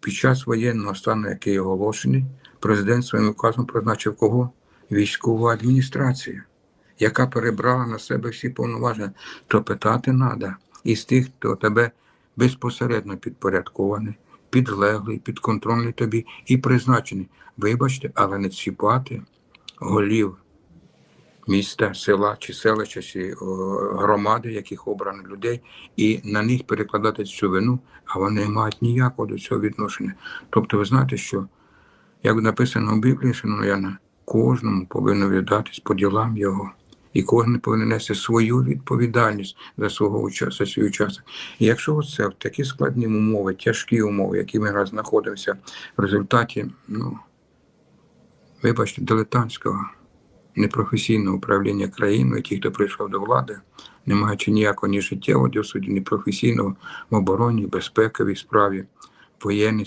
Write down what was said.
Під час воєнного стану, який оголошений, президент своїм указом призначив кого? Військову адміністрацію, яка перебрала на себе всі повноваження. То питати треба із тих, хто тебе безпосередньо підпорядкований, підлеглий, підконтрольний тобі і призначений. Вибачте, але не чіпати голів міста, села чи селища, чи громади, яких обрано людей, і на них перекладати цю вину, а вони не мають ніякого до цього відношення. Тобто, ви знаєте, що як написано в Біблії, шановна Яна, кожному повинно віддатись по ділам його. І кожен повинен нести свою відповідальність за свого за свій учасник. І якщо це в такі складні умови, тяжкі умови, які ми зараз знаходимося в результаті, ну вибачте, дилетантського непрофесійного управління країною, ті, хто прийшов до влади, не маючи ніякого ні життєвого досвіду, ні професійного в обороні, безпековій справі, воєнній